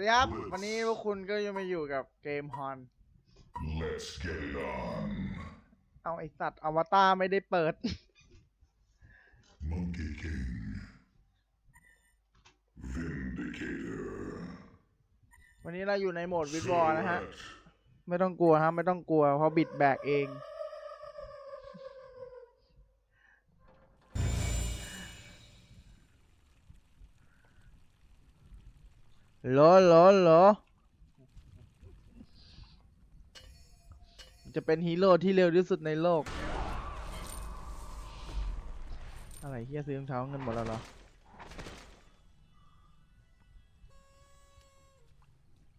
วัสดีครับ วันนี้พวกคุณก็ยังมาอยู่กับเกมฮอน Let's get it on. เอาไอสัตว์อวตารไม่ได้เปิด Monkey King. Vindicator. วันนี้เราอยู่ในโหมดวิดวอร์นะฮะ ไม่ต้องกลัวฮะ ไม่ต้องกลัวเพราะบิดแบกเอง หรอหรอหรอจะเป็นฮีโร่ที่เร็วที่สุดในโลก อะไรเฮียซื้อรองเท้าเงินหมดแล้วเหรอ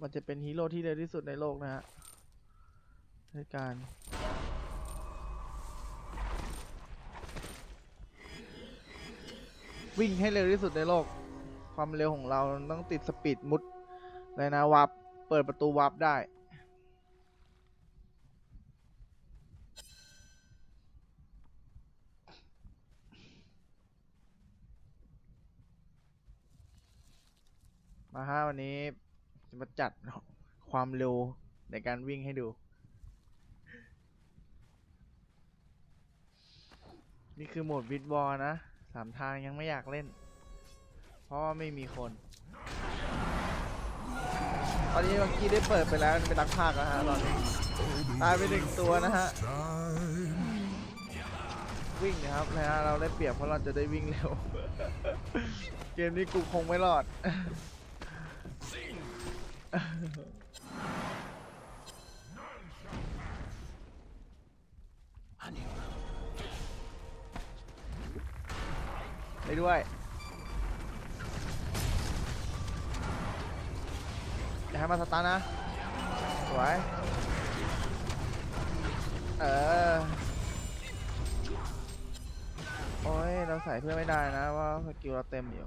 มันจะเป็นฮีโร่ที่เร็วที่สุดในโลกนะฮะด้วยการวิ่งให้เร็วที่สุดในโลก ความเร็วของเราต้องติดสปีดมุดเลยนะวับเปิดประตูวับได้มาฮะวันนี้จะมาจัดความเร็วในการวิ่งให้ดู นี่คือโหมดวิดบอลนะสามทางยังไม่อยากเล่น ราะว่าไม่มีคน ตอนนี้เมื่อกี้ได้เปิดไปแล้วเป็นนักพากย์แล้วฮะตอนนี้ตายไปหนึ่งตัวนะฮะ วิ่งนะครับนะฮะเราได้เปรียบเพราะเราจะได้วิ่งเร็ว เกมนี้กูคงไม่รอดไปด้วย ให้มาสตาร์นะสวยเออโอ้ยเราใส่เพื่อนไม่ได้นะว่าสกิลเราเต็มอยู่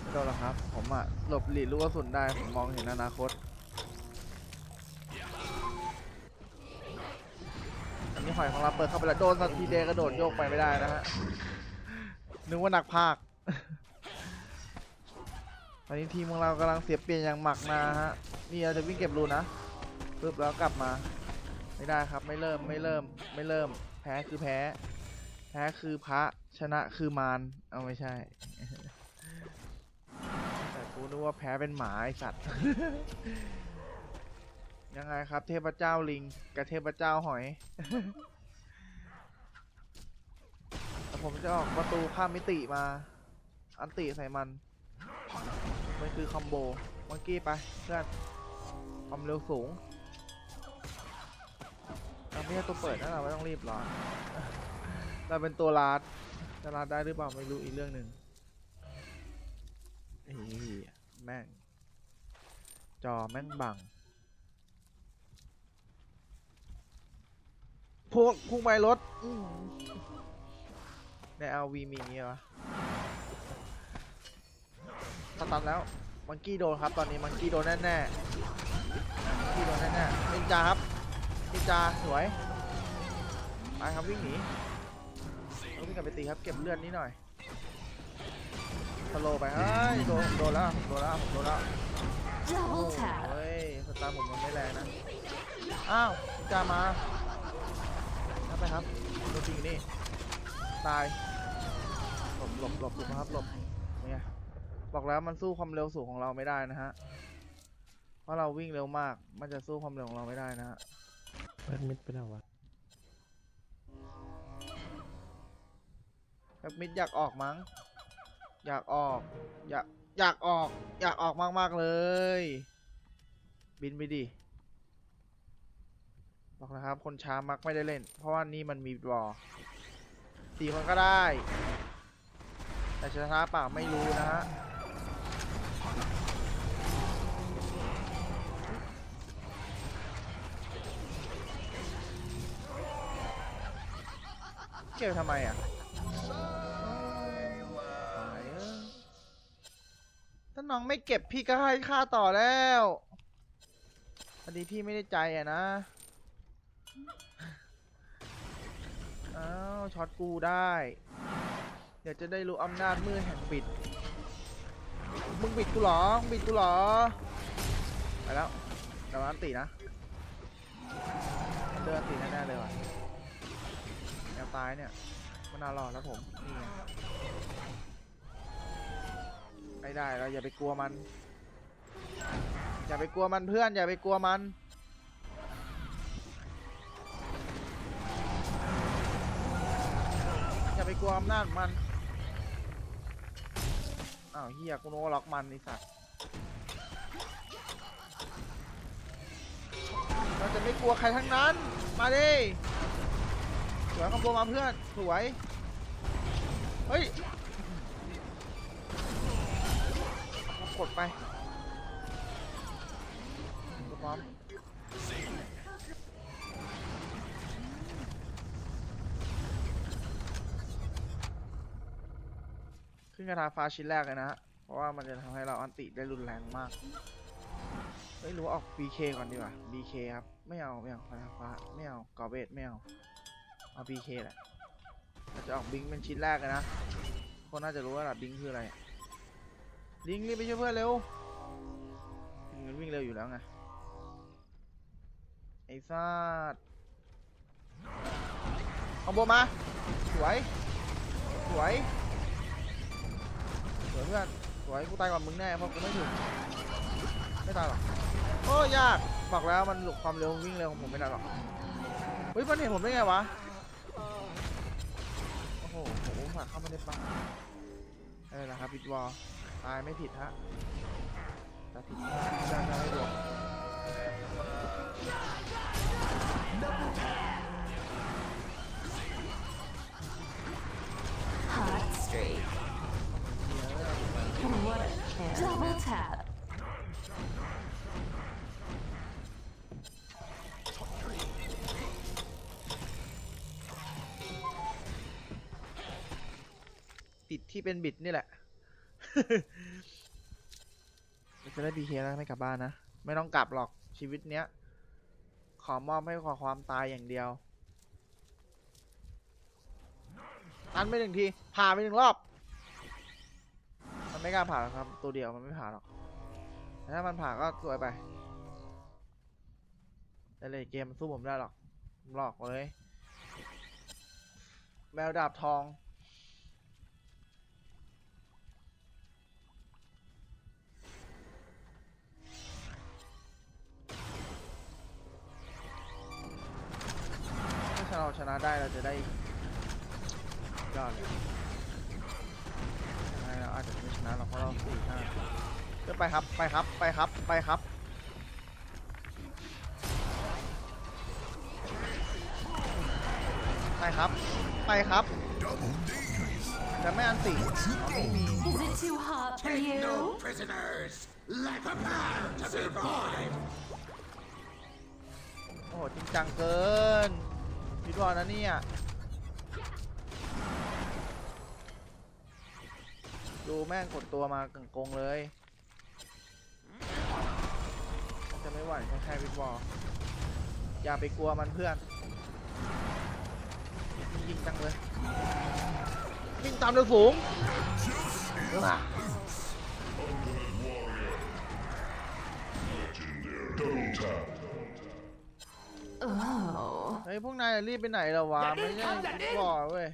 ไม่โดนหรอกครับ ผมอะหลบหลีกลูกกระสุนได้ ผมมองเห็นอนาคต อันนี้หอยของเราเปิดเข้าไปแล้วโดนสักทีเดกระโดดโยกไปไม่ได้นะฮะ นึกว่านักพากย์ ตอนนี้ทีมของเรากำลังเสียเปลี่ยนอย่างหมักนาฮะ นี่เราจะวิ่งเก็บรูนะปึ๊บแล้วกลับมา ไม่ได้ครับไม่เริ่มไม่เริ่มไม่เริ่ม แพ้คือแพ้ แพ้คือพระชนะคือมารเอาไม่ใช่ แต่กูนึกว่าแพ้เป็นหมาไอสัตว์ ยังไงครับ เทพเจ้าลิงกับเทพเจ้าหอยแต่ผมจะออกประตูข้ามมิติมา อันติใส่มัน มันคือคอมโบมังกี้ไปเพื่อนความเร็วสูงเราไม่ใช่ตัวเปิดนะเราไม่ต้องรีบหรอนเราเป็นตัวลาดจะลาดได้หรือเปล่าไม่รู้อีกเรื่องหนึ่งไอ้เหี้ยแม่ง จอแม่งบังพวกพุ่งไปรถอื้อหือใน LV มีอย่างงี้เหรอ สตันแล้ว มังกี้โดนครับ ตอนนี้มังกี้โดนแน่ๆมังกี้โดนแน่ๆนินจาครับนินจาสวยไปครับวิ่งหนีเอาวิ่งกลับไปตีครับเก็บเลือดนิดหน่อยสโลไปเฮ้ยโดนโดนแล้วผมโดนแล้วผมโดนแล้วโอ้ Double tap. เฮ้ยสตาร์ผมมันไม่แรงนะอ้าวจามาครับไปครับโดนจริงนี่ตายหลบหลบหลบหลบนะครับหลบเนี่ย บอกแล้วมันสู้ความเร็วสูงของเราไม่ได้นะฮะ เพราะเราวิ่งเร็วมาก มันจะสู้ความเร็วของเราไม่ได้นะฮะแบดมิดไปแล้ววะแบ็คมิดอยากออกมั้ง อยากออก อยากอยากออก อยากออกมากๆเลย บินไปดิ บอกนะครับ คนช้ามักไม่ได้เล่น เพราะว่านี่มันมีบอลสี่คนก็ได้ แต่ชนะเปล่าไม่รู้นะฮะ เก็บทำไมอะถ้าน้องไม่เก็บพี่ก็ให้ค่าต่อแล้วพอดีพี่ไม่ได้ใจอะนะ อ้าวช็อตกูได้ เดี๋ยวจะได้รู้อำนาจมืดแห่งปิด มึงบิดกูหรอ มึงบิดกูหรอ ไปแล้วเดี๋ยวอันตีนะ เดินตีแน่ๆเลยว่ะ ตายเนี่ยมันน่ารอดแล้วผมนี่ไงไม่ได้เราอย่าไปกลัวมัน อย่าไปกลัวมันเพื่อน อย่าไปกลัวมันอย่าไปกลัวอำนาจมันอ้าวเฮียกูโนล็อกมันไอสัตว์เราจะไม่กลัวใครทั้งนั้น มาดิ สวยคอมโบมาเพื่อนสวย เฮ้ย กดไปกดพร้อมขึ้นกระทาฟ้าชิ้นแรกเลยนะฮะ เพราะว่ามันจะทำให้เราอันติได้รุนแรงมาก เฮ้ยรือว่าออก BK ก่อนดีกว่า BK ครับ ไม่เอา ไม่เอากระทาฟ้า ไม่เอากอเบตไม่เอา เอา BK แหละเราจะออกบิงเป็นชิ้นแรกเลยนะ คนน่าจะรู้ว่าบิงคืออะไร ลิงรีบไปช่วยเพื่อนเร็วมันวิ่งเร็วอยู่แล้วไง ไอ้ซาดคอมโบมา สวย สวย สวยเพื่อน สวย กูตายก่อนมึงแน่เพราะกูไม่ถึง ไม่ตายหรอกโอ้ยาก บอกแล้วมันหลุดความเร็ววิ่งเร็วของผมไม่ได้หรอก เฮ้ยมันเห็นผมได้ไงวะ เข้ามาในป่าอะไรล่ะครับปิดวอลตายไม่ผิดฮะแต่ผิดจะจะไม่บวก Hot streak. What a kill. Double tap. ที่เป็นบิดนี่แหละ จะได้บีเคแล้วไม่กลับบ้านนะ ไม่ต้องกลับหรอกชีวิตเนี้ย ขอมอบให้ขอความตายอย่างเดียวอันไปหนึ่งทีผ่าไปหนึ่งรอบ มันไม่กล้าผ่าหรอกครับ ตัวเดียวมันไม่ผ่าหรอกแต่ถ้ามันผ่าก็สวยไปแต่เลยเกมสู้ผมไม่ได้หรอกหลอกเลยแมวดาบทอง เราชนะได้เราจะได้ยอดเลยยังไงเราอาจจะไม่ชนะเราเพราะเราสี่ห้าก็ไปครับไปครับไปครับไปครับไปครับไปครับแต่ไม่อันติอ๋อไม่มี Is it too hot for you? prisoners! Let prepare to survive! โอ้โหจริงจังเกิน พิดวอลนะเนี่ยดูแม่งกดตัวมากังกงเลย จะไม่ไหวแค่แค่พิดวอลอย่าไปกลัวมันเพื่อนยิงจังเลยวิ่งตามเรือฝูงอะ Oh. เฮ้ยพวกนายรีบไปไหนแล้ววะไม่ใช่พิดวอลเว้ย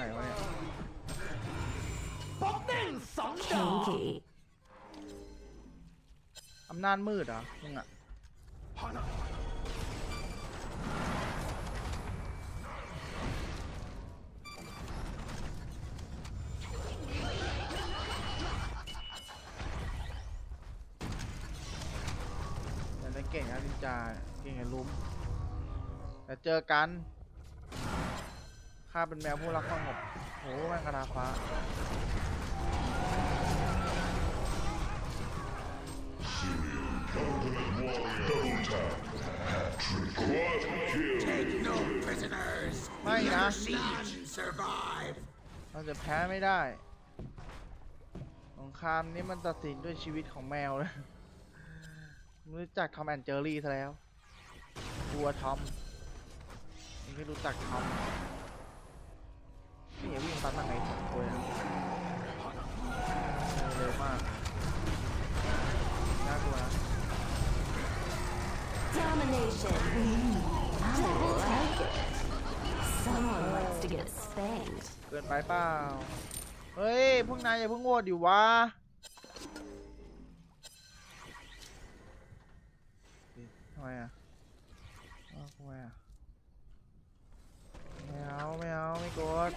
ไหนวะเนี่ย Kinky. อำนาจมืดเหรอมึงอะแต่ไม่เก่งนะนินจาเนี่ยเก่งไอ้ลุ้มแต่เจอกัน ข้าเป็นแมวผู้รักความสงบโหแม่งกระดาฟ้า Take no prisoners. ไม่นะ None survive. เราจะแพ้ไม่ได้ สงครามนี้มันตัดสินด้วยชีวิตของแมวนะไม่รู้จักทอมแอนเจอรี่ซะแล้วกลัวทอมยังไม่รู้จักทอม นี่วิ่งตัดมาไงสองตัวเลยเร็วมากน่ากลัวนะ Domination. I like it. Someone likes to get spanked. เกินไปเปล่า เฮ้ยพวกนายอย่าเพิ่งโหวตดิวะทำไมอะอ้าวทำไมอะไม่เอา ไม่เอา ไม่กด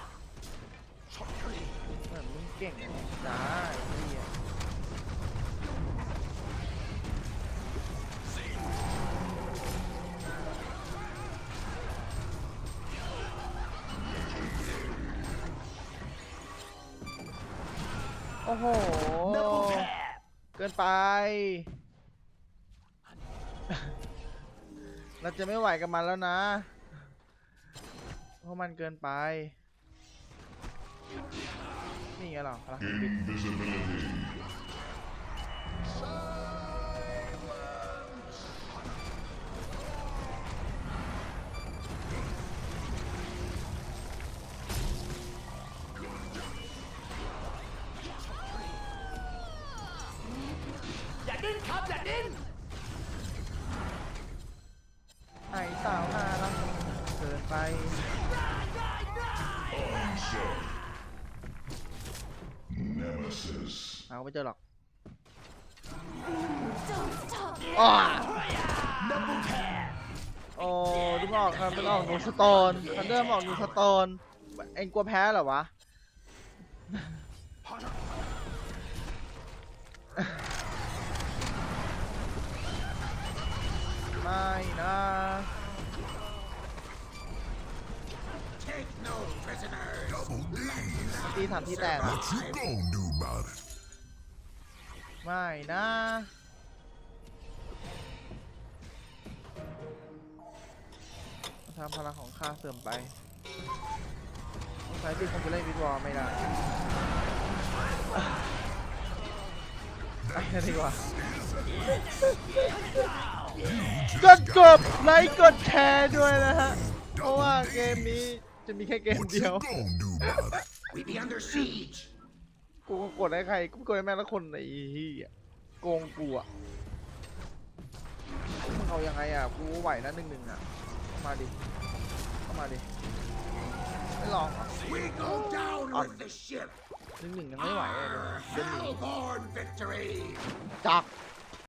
เหมือนมึงเก่งจ้าไอ้เหี้ยโอ้โห เกินไป เราจะไม่ไหวกับมันแล้วนะ เพราะมันเกินไป งเหรอพลังปิด Invisibility. ไอ้ stop. อ้าโอ้ดูมันออกครับมันออกนูสโตนคันเดอร์มันออกนูสโตนเอ็งกลัวแพ้เหรอวะไม่นะ Take no prisoners. ตีสามที่แตกไม่นะ ทำพลังของข้าเสื่อมไปต้องใช้ที่คอมพิวเตอร์วิดวอลไม่ได้ไปกันดีกว่ากดกดไลค์กดแชร์ด้วยนะฮะ เพราะว่าเกมนี้จะมีแค่เกมเดียว gonna do about it? We be under siege. กูก็กดให้ใครกูไม่กดให้แม่งละคนไอ้เหี้ยโกงกูอะมึงเอายังไงอะ กูไหวนะหนึ่งหนึ่งอะเข้า มาดิ เข้ามาดิ ไม่ลองเหรอะ We go down On. with the ship. หนึ่งหนึ่งยังไม่ไหวเลยเดี๋ยวหนึ่ง Hellborn victory. จัก